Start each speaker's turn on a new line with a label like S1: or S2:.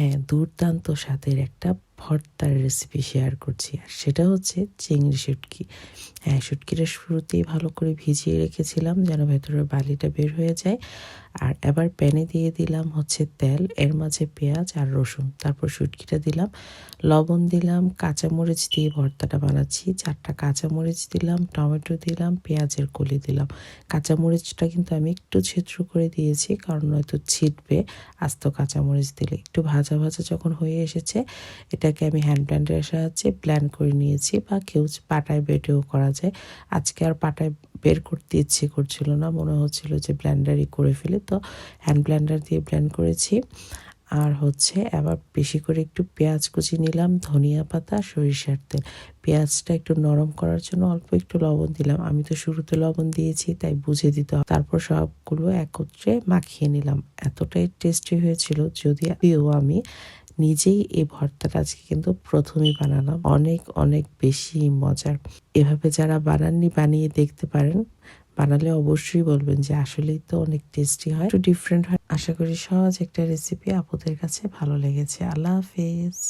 S1: হ্যাঁ দুর্দান্ত স্বাদের একটা ভর্তার রেসিপি শেয়ার করছি। আর সেটা হচ্ছে চিংড়ি শুটকি। হ্যাঁ শুটকিটা শুরুতেই ভালো করে ভিজিয়ে রেখেছিলাম যেন ভেতরের বালিটা বের হয়ে যায়। আর এবার প্যানে দিয়ে দিলাম হচ্ছে তেল, এর মাঝে পেঁয়াজ আর রসুন। তারপর শুটকিটা দিলাম, লবণ দিলাম, কাঁচামরিচ দিয়ে ভর্তাটা বানাচ্ছি। চারটা কাঁচামরিচ দিলাম, টমেটো দিলাম, পেঁয়াজের কলি দিলাম। কাঁচামরিচটা কিন্তু আমি একটু ছিদ্র করে দিয়েছি কারণ হয়তো ছিটবে। আস্ত কাঁচামরিচ দিলে। একটু ভাজা ভাজা যখন হয়ে এসেছে এটাকে আমি হ্যান্ড ব্ল্যান্ডারের সাহায্যে ব্ল্যান্ড করে নিয়েছি বা কেউ পাটায় বেটেও করা যায়। আজকে আর পাটায় বের করতে ইচ্ছে করছিল না, মনে হচ্ছিল যে ব্ল্যান্ডারই করে ফেলে। তো হ্যান্ড ব্ল্যান্ডার দিয়ে ব্ল্যান্ড করেছি। আর হচ্ছে আবার বেশি করে একটু পেঁয়াজ কুচি নিলাম, ধনিয়া পাতা, সরিষার তেল। পেঁয়াজটা একটু নরম করার জন্য অল্প একটু লবণ দিলাম। আমি তো শুরুতে লবণ দিয়েছি, তাই বুঝে দিতে হবে। তারপর সবগুলো একত্রে মাখিয়ে নিলাম। এতটাই টেস্টি হয়েছিল, যদিও আমি নিজেই এই ভর্তাটা আজকে কিন্তু প্রথমেই বানালাম। অনেক অনেক বেশি মজার। এভাবে যারা বানাননি বানিয়ে দেখতে পারেন, বানালে অবশ্যই বলবেন যে আসলেই তো অনেক টেস্টি হয়। একটু ডিফারেন্ট হয়। আশা করি সহজ একটা রেসিপি আপুদের কাছে ভালো লেগেছে। আল্লাহ হাফেজ।